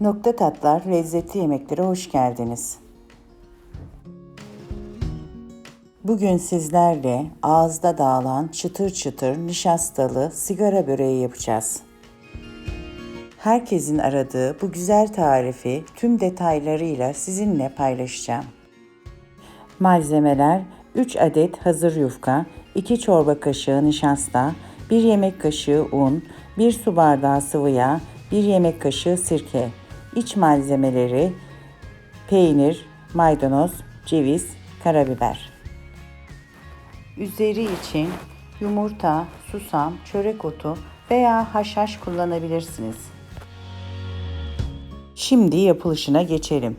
Nokta Tatlar lezzetli yemeklere hoş geldiniz. Bugün sizlerle ağızda dağılan çıtır çıtır nişastalı sigara böreği yapacağız. Herkesin aradığı bu güzel tarifi tüm detaylarıyla sizinle paylaşacağım. Malzemeler 3 adet hazır yufka, 2 çorba kaşığı nişasta, 1 yemek kaşığı un, 1 su bardağı sıvı yağ, 1 yemek kaşığı sirke. İç malzemeleri peynir, maydanoz, ceviz, karabiber. Üzeri için yumurta, susam, çörek otu veya haşhaş kullanabilirsiniz. Şimdi yapılışına geçelim.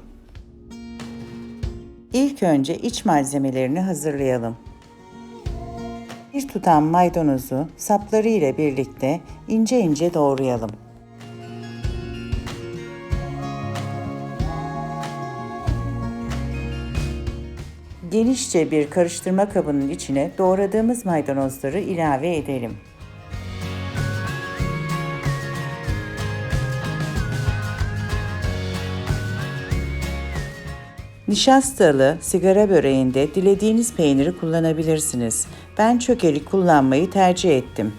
İlk önce iç malzemelerini hazırlayalım. Bir tutam maydanozu sapları ile birlikte ince ince doğrayalım. Genişçe bir karıştırma kabının içine doğradığımız maydanozları ilave edelim. Nişastalı sigara böreğinde dilediğiniz peyniri kullanabilirsiniz. Ben çökelik kullanmayı tercih ettim.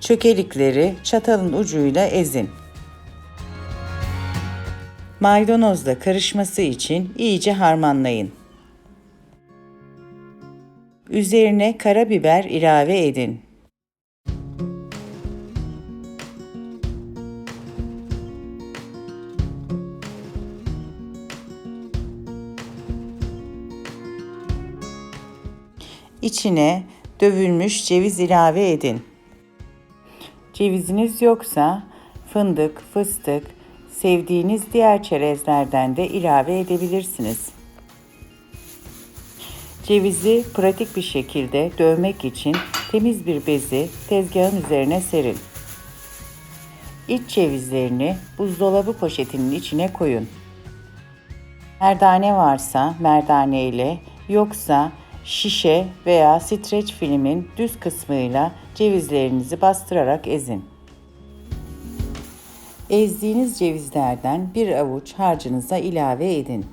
Çökelikleri çatalın ucuyla ezin. Maydanozla karışması için iyice harmanlayın. Üzerine karabiber ilave edin. İçine dövülmüş ceviz ilave edin. Ceviziniz yoksa fındık, fıstık, sevdiğiniz diğer çerezlerden de ilave edebilirsiniz. Cevizi pratik bir şekilde dövmek için temiz bir bezi tezgahın üzerine serin. İç cevizlerini buzdolabı poşetinin içine koyun. Merdane varsa merdane ile yoksa şişe veya streç filmin düz kısmıyla cevizlerinizi bastırarak ezin. Ezdiğiniz cevizlerden bir avuç harcınıza ilave edin.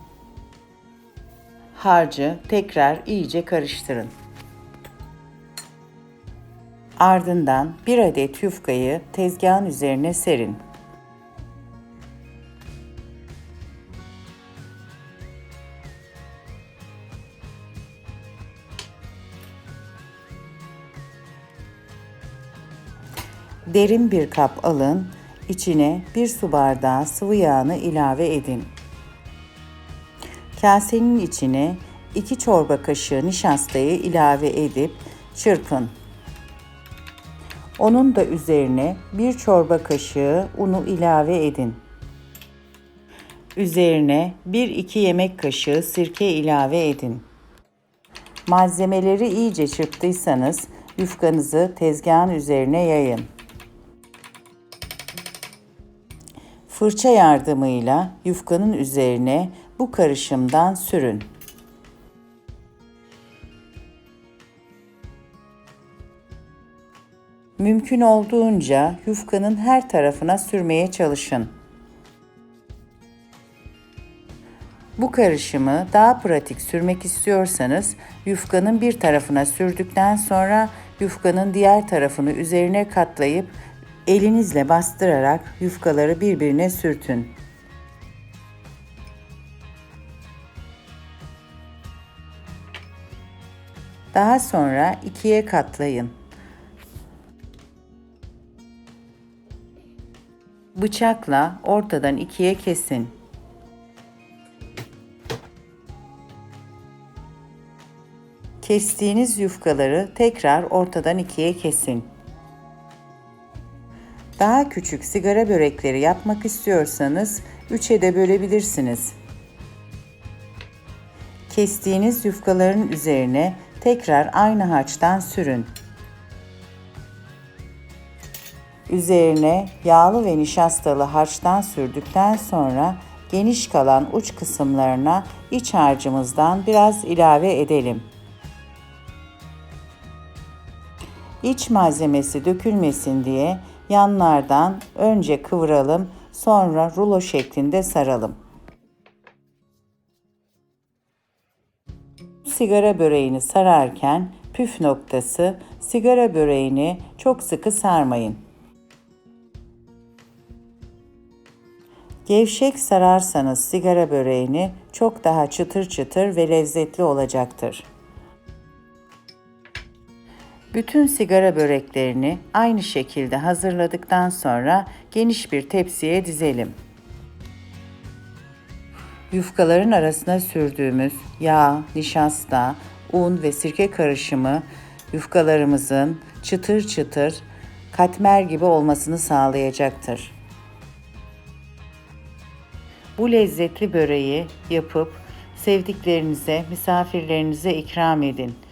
Harcı tekrar iyice karıştırın. Ardından bir adet yufkayı tezgahın üzerine serin. Derin bir kap alın, içine bir su bardağı sıvı yağını ilave edin. Kasenin içine 2 çorba kaşığı nişastayı ilave edip çırpın. Onun da üzerine 1 çorba kaşığı unu ilave edin. Üzerine 1-2 yemek kaşığı sirke ilave edin. Malzemeleri iyice çırptıysanız yufkanızı tezgahın üzerine yayın. Fırça yardımıyla yufkanın üzerine bu karışımdan sürün. Mümkün olduğunca yufkanın her tarafına sürmeye çalışın. Bu karışımı daha pratik sürmek istiyorsanız yufkanın bir tarafına sürdükten sonra yufkanın diğer tarafını üzerine katlayıp elinizle bastırarak yufkaları birbirine sürtün. Daha sonra ikiye katlayın. Bıçakla ortadan ikiye kesin. Kestiğiniz yufkaları tekrar ortadan ikiye kesin. Daha küçük sigara börekleri yapmak istiyorsanız üçe de bölebilirsiniz. Kestiğiniz yufkaların üzerine tekrar aynı harçtan sürün. Üzerine yağlı ve nişastalı harçtan sürdükten sonra geniş kalan uç kısımlarına iç harcımızdan biraz ilave edelim. İç malzemesi dökülmesin diye yanlardan önce kıvıralım, Sonra rulo şeklinde saralım. Sigara böreğini sararken püf noktası sigara böreğini çok sıkı sarmayın. Gevşek sararsanız sigara böreğini çok daha çıtır çıtır ve lezzetli olacaktır. Bütün sigara böreklerini aynı şekilde hazırladıktan sonra geniş bir tepsiye dizelim. Yufkaların arasına sürdüğümüz yağ, nişasta, un ve sirke karışımı yufkalarımızın çıtır çıtır katmer gibi olmasını sağlayacaktır. Bu lezzetli böreği yapıp sevdiklerinize, misafirlerinize ikram edin.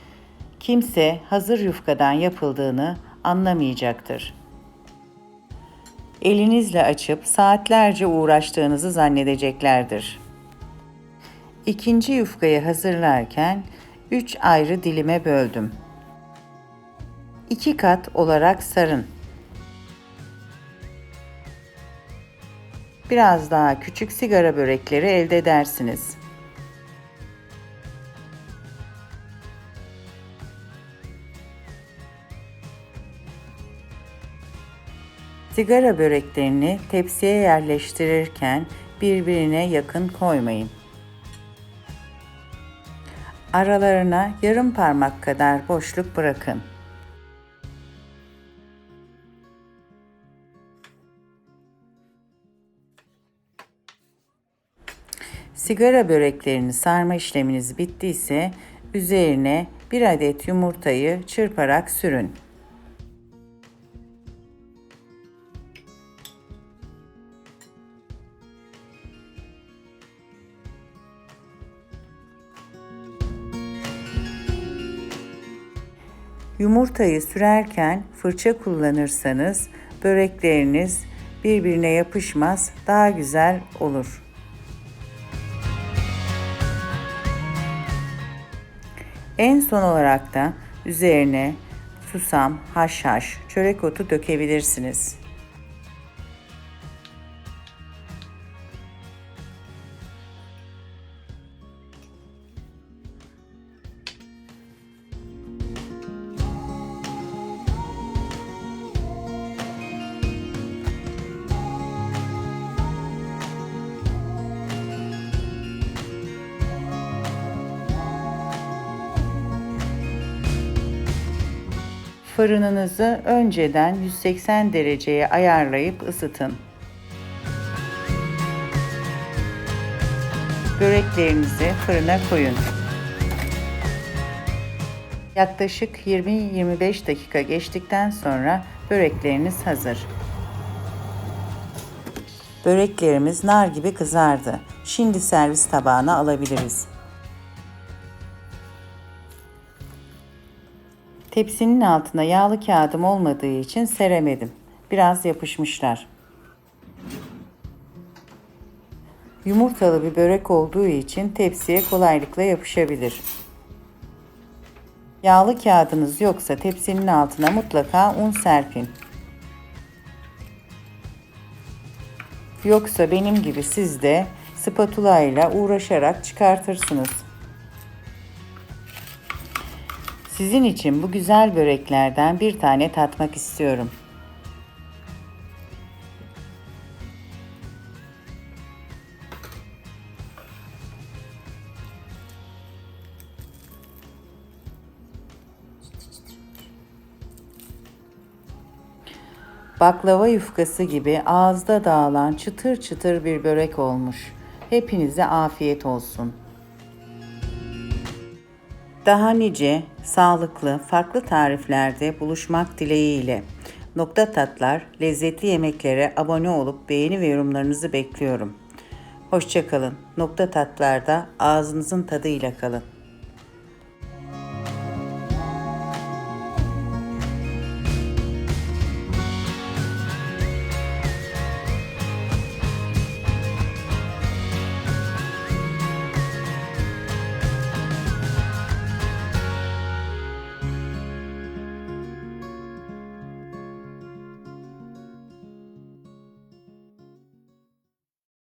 Kimse hazır yufkadan yapıldığını anlamayacaktır. Elinizle açıp saatlerce uğraştığınızı zannedeceklerdir. İkinci yufkayı hazırlarken 3 ayrı dilime böldüm. 2 kat olarak sarın. Biraz daha küçük sigara börekleri elde edersiniz. Sigara böreklerini tepsiye yerleştirirken birbirine yakın koymayın. Aralarına yarım parmak kadar boşluk bırakın. Sigara böreklerini sarma işleminiz bittiyse üzerine bir adet yumurtayı çırparak sürün. Yumurtayı sürerken fırça kullanırsanız börekleriniz birbirine yapışmaz, daha güzel olur. En son olarak da üzerine susam, haşhaş, çörek otu dökebilirsiniz. Fırınınızı önceden 180 dereceye ayarlayıp ısıtın. Böreklerinizi fırına koyun. Yaklaşık 20-25 dakika geçtikten sonra börekleriniz hazır. Böreklerimiz nar gibi kızardı. Şimdi servis tabağına alabiliriz. Tepsinin altına yağlı kağıdım olmadığı için seremedim. Biraz yapışmışlar. Yumurtalı bir börek olduğu için tepsiye kolaylıkla yapışabilir. Yağlı kağıdınız yoksa tepsinin altına mutlaka un serpin. Yoksa benim gibi siz de spatula ile uğraşarak çıkartırsınız. Sizin için bu güzel böreklerden bir tane tatmak istiyorum. Baklava yufkası gibi ağızda dağılan çıtır çıtır bir börek olmuş. Hepinize afiyet olsun. Daha nice sağlıklı, farklı tariflerde buluşmak dileğiyle. Nokta Tatlar, lezzetli yemeklere abone olup beğeni ve yorumlarınızı bekliyorum. Hoşçakalın. Nokta Tatlar'da ağzınızın tadıyla kalın.